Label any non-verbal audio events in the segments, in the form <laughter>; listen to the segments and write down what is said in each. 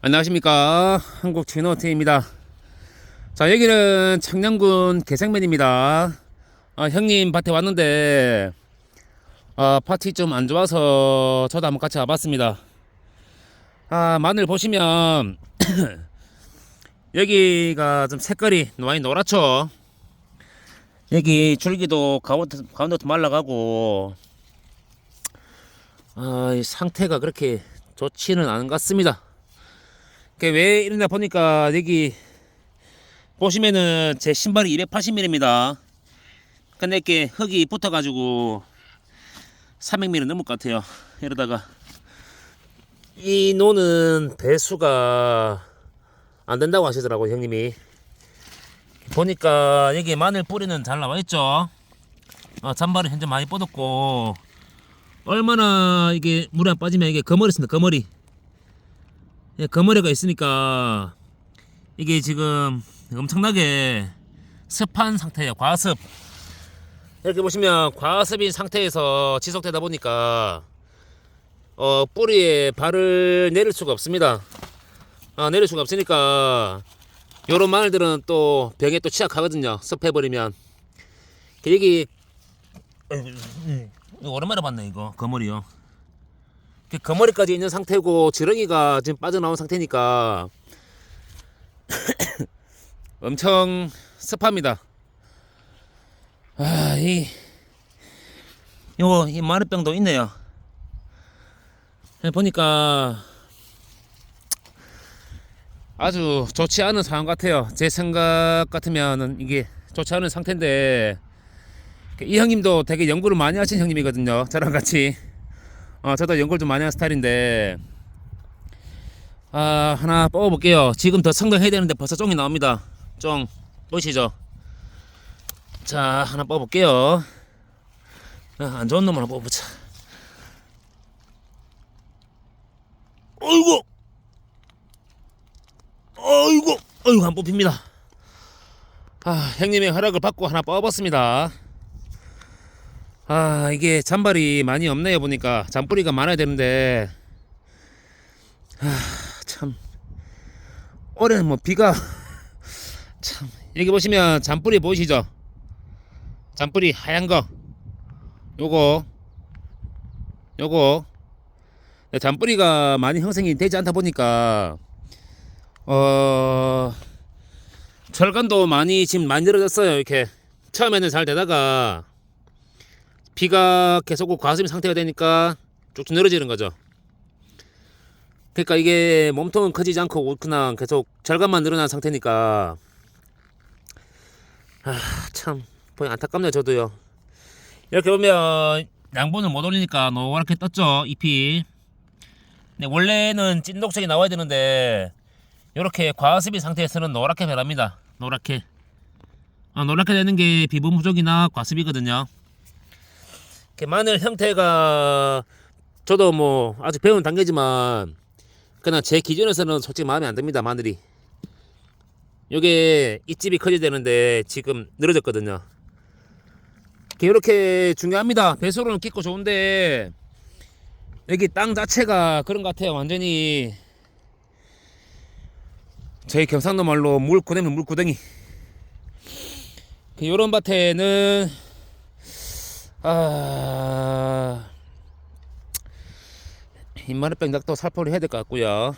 안녕하십니까. 한국 진호팀입니다. 자 여기는 청량군 개생면입니다. 아, 형님 밭에 왔는데 아, 밭이 좀 안 좋아서 저도 한번 같이 와봤습니다. 아 마늘 보시면 <clears throat> 여기가 좀 색깔이 많이 노랗죠? 여기 줄기도 가운데, 가운데부터 말라가고 아, 이 상태가 그렇게 좋지는 않은 것 같습니다. 그 왜 이러냐 보니까 여기 보시면은 제 신발이 280mm입니다. 근데 이렇게 흙이 붙어가지고 300mm 넘을 것 같아요. 이러다가 이 노는 배수가 안 된다고 하시더라고 형님이. 보니까 여기 마늘 뿌리는 잘 나와 있죠. 어, 잔발은 현재 많이 뻗었고 얼마나 이게 물에 안 빠지면 이게 거머리 있습니다. 거머리. 예, 거머리가 있으니까 이게 지금 엄청나게 습한 상태예요. 과습. 이렇게 보시면 과습인 상태에서 지속되다 보니까 어, 뿌리에 발을 내릴 수가 없습니다. 아, 내릴 수가 없으니까 요런 마늘들은 또 병에 또 취약하거든요. 습해버리면. 여기 오랜만에 봤네 이거 거머리요. 이렇게 거머리까지 있는 상태고 지렁이가 지금 빠져나온 상태니까 <coughs> 엄청 습합니다. 아, 이 요거 이 마늘병도 있네요. 보니까 아주 좋지 않은 상황 같아요. 제 생각 같으면은 이게 좋지 않은 상태인데 이 형님도 되게 연구를 많이 하신 형님이거든요. 저랑 같이. 어, 저도 연구를 좀 많이 하는 스타일인데 아 하나 뽑아볼게요. 지금 더 성장해야 되는데 벌써 쫑이 나옵니다. 쫑 보이시죠. 자 하나 뽑아볼게요. 아, 안 좋은 놈 하나 뽑아보자. 어이구 어이구 어이구 안 뽑힙니다. 아 형님의 허락을 받고 하나 뽑아봤습니다 아 이게 잔발이 많이 없네요 보니까. 잔뿌리가 많아야 되는데. 아 참. 올해는 뭐 비가 <laughs> 참. 여기 보시면 잔뿌리 보이시죠? 잔뿌리 하얀 거. 요거. 요거. 네, 잔뿌리가 많이 형성이 되지 않다 보니까 어 절간도 많이 지금 많이 늘어졌어요 이렇게. 처음에는 잘 되다가 비가 계속 오고 과습 상태가 되니까 쭉쭉 늘어지는 거죠. 그러니까 이게 몸통은 커지지 않고 그냥 계속 절간만 늘어난 상태니까 아 참 보니 안타깝네요 저도요. 이렇게 보면 양분을 못 올리니까 노랗게 떴죠 잎이. 네, 원래는 찐독색이 나와야 되는데 이렇게 과습인 상태에서는 노랗게 변합니다. 노랗게. 아, 노랗게 되는 게 비분 부족이나 과습이거든요. 마늘 형태가 저도 뭐 아직 배운 단계지만 그냥 제 기준에서는 솔직히 마음에 안 듭니다 마늘이. 요게 입집이 커져야 되는데 지금 늘어졌거든요. 이렇게 중요합니다. 배수로는 깊고 좋은데 여기 땅 자체가 그런 것 같아요 완전히. 저희 경상도 말로 물구덩이 물구덩이. 요런 밭에는 아, 인마늘병 닭도 살포를 해야 될 것 같고요.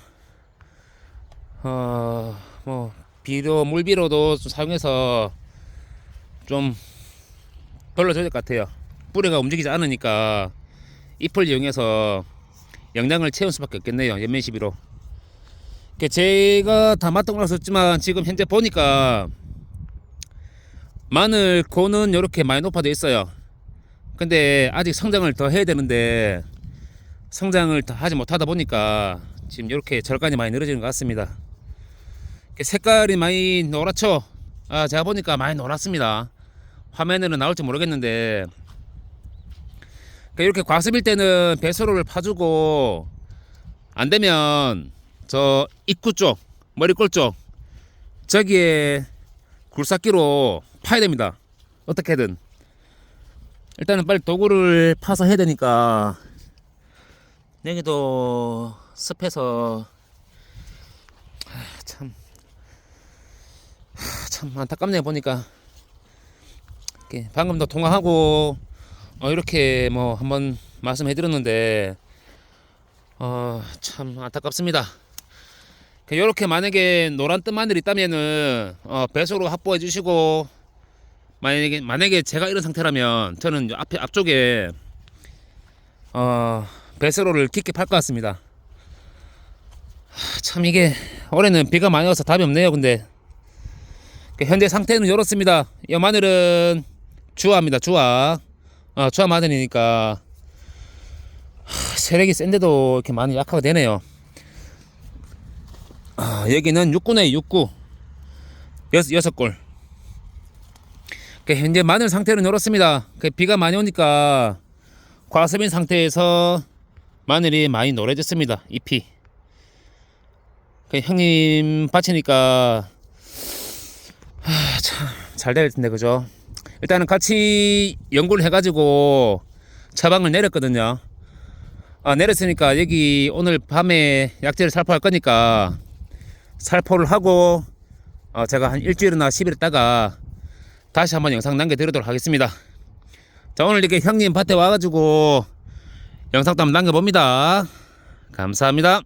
어, 뭐 비료 물비료도 좀 사용해서 좀 돌려줘야 될 것 같아요. 뿌리가 움직이지 않으니까 잎을 이용해서 영양을 채울 수밖에 없겠네요. 연면 시비로. 제가 다 맛던 걸 썼지만 지금 현재 보니까 마늘 고는 이렇게 많이 높아져 있어요. 근데 아직 성장을 더 해야 되는데 성장을 더 하지 못하다 보니까 지금 이렇게 절간이 많이 늘어지는 것 같습니다. 색깔이 많이 노랗죠? 아, 제가 보니까 많이 노랗습니다. 화면에는 나올지 모르겠는데 이렇게 과습일 때는 배수로를 파주고 안 되면 저 입구 쪽, 머리꼴 쪽 저기에 굴삭기로 파야 됩니다. 어떻게든. 일단은 빨리 도구를 파서 해야 되니까 여기도 습해서 참. 하, 참 안타깝네 보니까 방금도 통화하고 어, 이렇게 뭐 한번 말씀해 드렸는데 어, 참 안타깝습니다. 이렇게 만약에 노란 뜬 마늘이 있다면은 어, 배수로 확보해 주시고 만약에 만약에 제가 이런 상태라면 저는 요 앞에 앞쪽에 어, 배수로를 깊게 팔 것 같습니다. 하, 참 이게 올해는 비가 많이 와서 답이 없네요. 근데 그 현재 상태는 이렇습니다. 이 마늘은 주화입니다. 주화. 어, 주화 마늘이니까 하, 세력이 센데도 이렇게 많이 약화가 되네요. 아, 여기는 6구네 6구 여섯, 여섯 골. 그 현재 마늘 상태는 이렇습니다. 그 비가 많이 오니까 과습인 상태에서 마늘이 많이 노래졌습니다. 잎이. 그 형님 밭이니까 잘될 텐데 그죠? 일단은 같이 연구를 해가지고 처방을 내렸거든요. 아, 내렸으니까 여기 오늘 밤에 약재를 살포할 거니까 살포를 하고 어, 제가 한 일주일이나 10일 있다가 다시 한번 영상 남겨드리도록 하겠습니다. 자 오늘 이렇게 형님 밭에 와가지고 영상 도 한번 남겨봅니다. 감사합니다.